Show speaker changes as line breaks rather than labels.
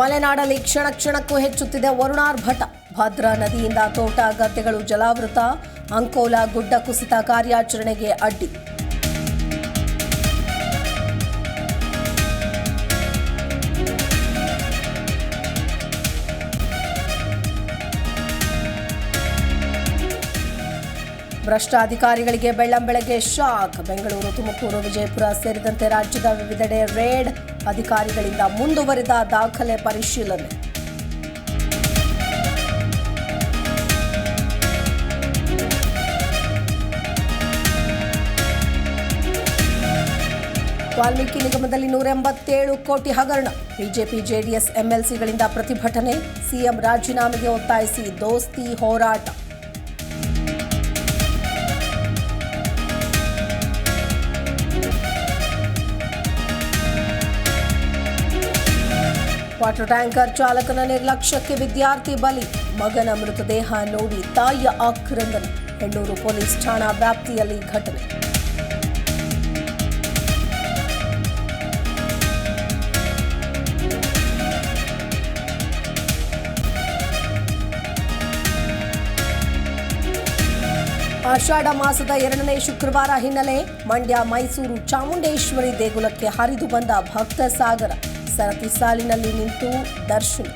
ಮಲೆನಾಡಲ್ಲಿ ಕ್ಷಣ ಕ್ಷಣಕ್ಕೂ ಹೆಚ್ಚುತ್ತಿದೆ ವರುಣಾರ್ಭಟ ಭದ್ರಾ ನದಿಯಿಂದ ತೋಟ ಗದ್ದೆಗಳು ಜಲಾವೃತ. ಅಂಕೋಲ ಗುಡ್ಡ ಕುಸಿತ ಕಾರ್ಯಾಚರಣೆಗೆ ಅಡ್ಡಿ. ಭ್ರಷ್ಟ ಅಧಿಕಾರಿಗಳಿಗೆ ಬೆಳ್ಳಂಬೆಳಗ್ಗೆ ಶಾಕ್. ಬೆಂಗಳೂರು, ತುಮಕೂರು, ವಿಜಯಪುರ ಸೇರಿದಂತೆ ರಾಜ್ಯದ ವಿವಿಧೆಡೆ ರೇಡ್ ಅಧಿಕಾರಿಗಳಿಂದ ಮುಂದುವರಿದ ದಾಖಲೆ ಪರಿಶೀಲನೆ. ವಾಲ್ಮೀಕಿ ನಿಗಮದಲ್ಲಿ ನೂರ ಎಂಬತ್ತೇಳು ಕೋಟಿ ಹಗರಣ. ಬಿಜೆಪಿ, ಜೆಡಿಎಸ್, ಎಂಎಲ್ಸಿಗಳಿಂದ ಪ್ರತಿಭಟನೆ. ಸಿಎಂ ರಾಜೀನಾಮೆಗೆ ಒತ್ತಾಯಿಸಿ ದೋಸ್ತಿ ಹೋರಾಟ. ವಾಟರ್ ಟ್ಯಾಂಕರ್ ಚಾಲಕನ ನಿರ್ಲಕ್ಷ್ಯಕ್ಕೆ ವಿದ್ಯಾರ್ಥಿ ಬಲಿ. ಮಗನ ಮೃತದೇಹ ನೋಡಿ ತಾಯಿಯ ಆಕ್ರಂದನ. ಹೆಣ್ಣೂರು ಪೊಲೀಸ್ ಠಾಣಾ ವ್ಯಾಪ್ತಿಯಲ್ಲಿ ಘಟನೆ. ಆಷಾಢ ಮಾಸದ ಎರಡನೇ ಶುಕ್ರವಾರ ಹಿನ್ನೆಲೆ ಮಂಡ್ಯ ಮೈಸೂರು ಚಾಮುಂಡೇಶ್ವರಿ ದೇಗುಲಕ್ಕೆ ಹರಿದು ಬಂದ ಭಕ್ತ ಸಾಗರ. ಸರತಿ ಸಾಲಿನಲ್ಲಿ ನಿಂತು ದರ್ಶನ